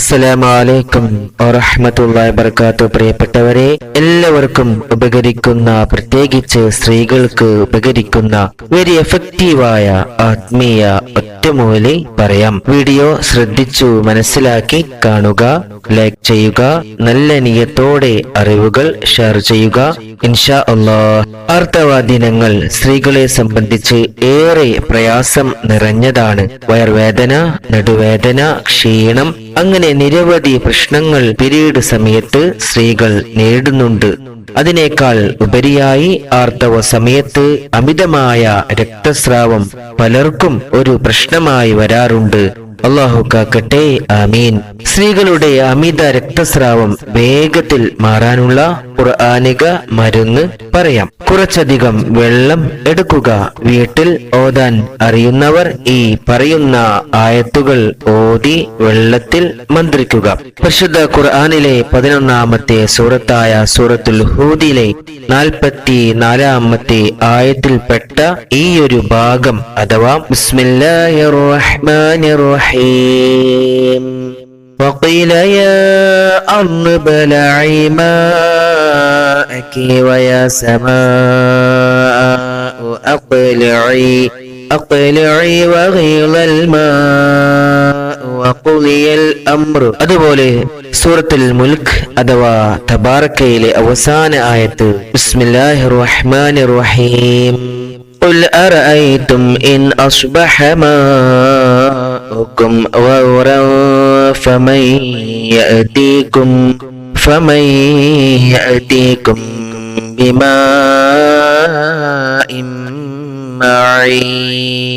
അസ്സലാമലൈക്കും വറഹമത്തുള്ളാഹി വബർക്കാത്തു പ്രിയപ്പെട്ടവരെ എല്ലാവർക്കും ഉപകരിക്കുന്ന പ്രത്യേകിച്ച് സ്ത്രീകൾക്ക് ഉപകരിക്കുന്ന വെരി എഫക്റ്റീവായ ആത്മീയ ഒറ്റമൂലി പറയാം. വീഡിയോ ശ്രദ്ധിച്ചു മനസ്സിലാക്കി കാണുക ലൈക്ക് ചെയ്യുക നല്ല നിയത്തോടെ അറിവുകൾ ഷെയർ ചെയ്യുക. ഇൻഷാ അള്ളാഹ് ആർത്തവ ദിനങ്ങൾ സ്ത്രീകളെ സംബന്ധിച്ച് ഏറെ പ്രയാസം നിറഞ്ഞതാണ്. വയർവേദന നടുവേദന ക്ഷീണം അങ്ങനെ നിരവധി പ്രശ്നങ്ങൾ പിരീഡ് സമയത്ത് സ്ത്രീകൾ നേരിടുന്നുണ്ട്. അതിനേക്കാൾ ഉപരിയായി ആർത്തവ സമയത്ത് അമിതമായ രക്തസ്രാവം പലർക്കും ഒരു പ്രശ്നമായി വരാറുണ്ട്. അള്ളാഹു കാക്കട്ടെ ആമീൻ. സ്ത്രീകളുടെ അമിത രക്തസ്രാവം വേഗത്തിൽ മാറാനുള്ള ഖുർആാനിക മരുന്ന് പറയാം. കുറച്ചധികം വെള്ളം എടുക്കുക. വീട്ടിൽ ഓതാൻ അറിയുന്നവർ ഈ പറയുന്ന ആയത്തുകൾ ഓതി വെള്ളത്തിൽ മന്ത്രിക്കുക. പരിശുദ്ധ ഖുർആാനിലെ പതിനൊന്നാമത്തെ സൂറത്തായ സൂറത്തുൽ ഹൂദിലെ നാൽപ്പത്തി നാലാമത്തെ ആയത്തിൽപ്പെട്ട ഈ ഒരു ഭാഗം അഥവാ ബിസ്മില്ലാഹിർ റഹ്മാനിർ റഹീം. وقيل يا أرض ابلعي ماءك ويا سماء أقلعي أقلعي وغيض الماء وقضي الأمر അതുപോലെ സൂറത്തുൽ മുൽക്ക് അഥവാ തബാറക്കയിലെ അവസാന ആയത്ത് ബിസ്മില്ലാഹിർ റഹ്മാനിർ റഹീം قل أرأيتم إن أصبح ماؤكم غورا فمن يأتيكم فمن يأتيكم بماء معين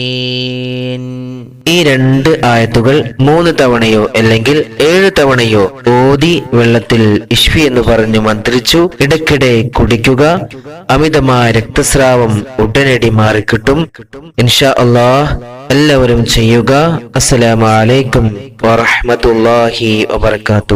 ഈ രണ്ട് ആയത്തുകൾ മൂന്ന് തവണയോ അല്ലെങ്കിൽ ഏഴ് തവണയോ ഓതി വെള്ളത്തിൽ ഇഷ്വി എന്ന് പറഞ്ഞു മന്ത്രിച്ചു ഇടയ്ക്കിടെ കുടിക്കുക അമിതമായ രക്തസ്രാവം ഉടനടി മാറിക്കിട്ടും. ഇൻഷാ അള്ളാഹ് എല്ലാവരും ചെയ്യുക. അസ്സലാമു അലൈക്കും വറഹ്മത്തുള്ളാഹി വബർക്കാത്തു